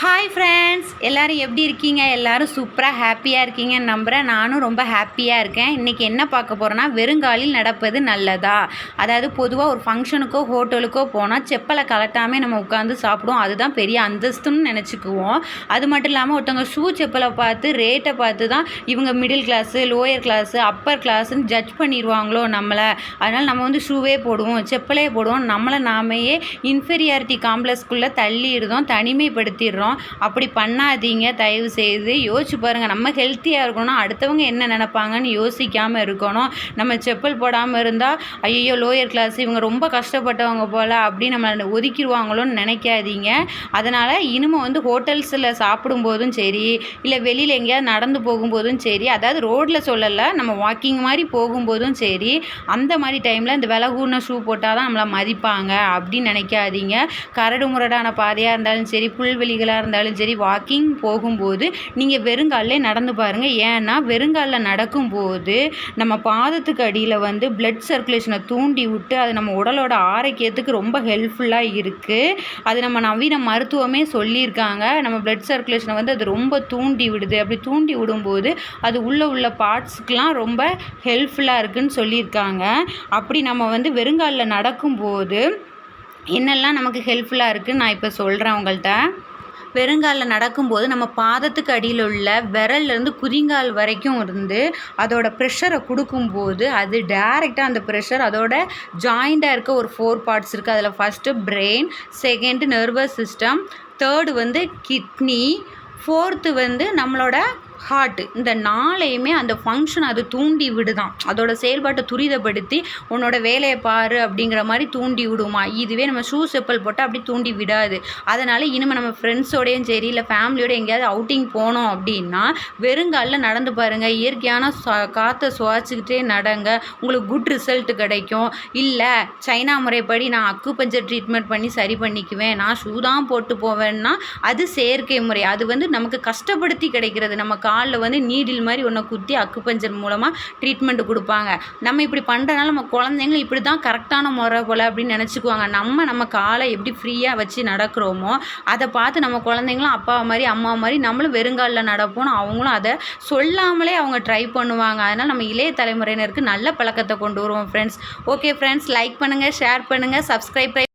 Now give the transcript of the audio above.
Hi friends எல்லோரும் எப்படி இருக்கீங்க? எல்லோரும் சூப்பராக ஹாப்பியாக இருக்கீங்கன்னு நம்புகிறேன் நானும் ரொம்ப ஹாப்பியாக இருக்கேன். இன்றைக்கி என்ன பார்க்க போகிறோன்னா வெறுங்காலில் நடப்பது நல்லதா? அதாவது பொதுவாக ஒரு ஃபங்க்ஷனுக்கோ ஹோட்டலுக்கோ போனால் செப்பலை கலட்டாமே நம்ம உட்காந்து சாப்பிடுவோம். அதுதான் பெரிய அந்தஸ்துன்னு நினச்சிக்குவோம். அது மட்டும் இல்லாமல் ஒருத்தவங்க ஷூ செப்பலை பார்த்து ரேட்டை பார்த்து தான் இவங்க middle class lower class upper கிளாஸுன்னு judge பண்ணிடுவாங்களோ நம்மளை. அதனால் நம்ம வந்து ஷூவே போடுவோம் செப்பலே போடுவோம். நம்மளை நாமையே இன்ஃபீரியாரிட்டி காம்ப்ளெக்ஸ்குள்ளே தள்ளிடுறோம் தனிமைப்படுத்திடுறோம். அப்படி பண்ணாதீங்க. தயவு செய்து யோசிச்சு பாருங்கள் நம்ம ஹெல்த்தியாக இருக்கணும். அடுத்தவங்க என்ன நினைப்பாங்கன்னு யோசிக்காமல் இருக்கணும். நம்ம செப்பல் போடாமல் இருந்தால் ஐயோ லோயர் கிளாஸ் இவங்க ரொம்ப கஷ்டப்பட்டவங்க போல் அப்படி நம்மளை ஒதுக்கிடுவாங்களோன்னு நினைக்காதீங்க. அதனால் இனிமே வந்து ஹோட்டல்ஸில் சாப்பிடும்போதும் சரி இல்லை வெளியில் எங்கேயாவது நடந்து போகும்போதும் சரி அதாவது ரோட்டில் சொல்லலை நம்ம வாக்கிங் மாதிரி போகும்போதும் சரி அந்த மாதிரி டைமில் இந்த விலகுன ஷூ போட்டால் தான் நம்மளை மதிப்பாங்க. அப்படின்னு நினைக்காதீங்க. கரடு முரடான பாதையாக இருந்தாலும் சரி புல்வெளிகளை புல்வெளிகளாக இருந்தாலும் சரி வாக்கிங் போகும்போது நீங்கள் வெறுங்காலே நடந்து பாருங்கள் ஏன்னா வெறுங்காலில் நடக்கும்போது நம்ம பாதத்துக்கு அடியில் வந்து பிளட் சர்க்குலேஷனை தூண்டி விட்டு அது நம்ம உடலோட ஆரோக்கியத்துக்கு ரொம்ப ஹெல்ப்ஃபுல்லாக இருக்குது அது நம்ம நவீன மருத்துவமே சொல்லியிருக்காங்க. நம்ம பிளட் சர்க்குலேஷனை வந்து அது ரொம்ப தூண்டி விடுது. அப்படி தூண்டி விடும்போது அது உள்ளே உள்ள பார்ட்ஸுக்கெலாம் ரொம்ப ஹெல்ப்ஃபுல்லாக இருக்குதுன்னு சொல்லியிருக்காங்க. அப்படி நம்ம வந்து வெறுங்காலில் நடக்கும்போது என்னெல்லாம் நமக்கு ஹெல்ப்ஃபுல்லாக இருக்குதுன்னு நான் இப்போ சொல்கிறேன் உங்கள்கிட்ட வெறுங்காலில் நடக்கும்போது நம்ம பாதத்துக்கு அடியில் உள்ள விரல்லேருந்து குதிங்கால் வரைக்கும் இருந்து அதோட ப்ரெஷரை கொடுக்கும்போது அது டேரெக்டாக அந்த ப்ரெஷர் அதோட ஜாயிண்டாக இருக்க ஒரு ஃபோர் பார்ட்ஸ் இருக்குது அதில் first brain second nervous system third வந்து கிட்னி ஃபோர்த்து வந்து நம்மளோட ஹார்ட்டு இந்த நாளையுமே அந்த ஃபங்க்ஷன் அது தூண்டி விடுதான். அதோட செயல்பாட்டை துரிதப்படுத்தி உன்னோட வேலையை பாரு அப்படிங்கிற மாதிரி தூண்டி விடுமா? இதுவே நம்ம ஷூ செப்பல் போட்டால் அப்படி தூண்டி விடாது. அதனால் இனிமேல் நம்ம ஃப்ரெண்ட்ஸோடையும் சரி இல்லை ஃபேமிலியோட எங்கேயாவது அவுட்டிங் போனோம் அப்படின்னா வெறுங்காலில் நடந்து பாருங்கள் இயற்கையான காற்றை சுவாச்சிக்கிட்டே நடங்க. உங்களுக்கு குட் ரிசல்ட் கிடைக்கும். இல்லை சைனா முறைப்படி நான் அக்கு பஞ்சர் ட்ரீட்மெண்ட் பண்ணி சரி பண்ணிக்குவேன். நான் ஷூ தான் போட்டு போவேன்னா அது செயற்கை முறை. அது வந்து நமக்கு கஷ்டப்படுத்தி கிடைக்கிறது. நம்ம காலில் வந்து நீடில் மாதிரி ஒன்றை குத்தி அக்குப்பஞ்சர் மூலமாக ட்ரீட்மெண்ட் கொடுப்பாங்க. நம்ம இப்படி பண்ணுறனால நம்ம குழந்தைங்க இப்படி தான் கரெக்டான முறை போல் அப்படின்னு நினச்சிக்குவாங்க. நம்ம நம்ம காலை எப்படி ஃப்ரீயாக வச்சு நடக்கிறோமோ அதை பார்த்து நம்ம குழந்தைங்களும் அப்பா மாதிரி அம்மா மாதிரி நம்மளும் வெறுங்காலில் நடப்போம்னு அவங்களும் அதை சொல்லாமலே அவங்க ட்ரை பண்ணுவாங்க. அதனால் நம்ம இளைய தலைமுறையினருக்கு நல்ல பழக்கத்தை கொண்டு வருவோம் ஃப்ரெண்ட்ஸ் ஓகே ஃப்ரெண்ட்ஸ் லைக் பண்ணுங்கள் ஷேர் பண்ணுங்கள் சப்ஸ்கிரைப்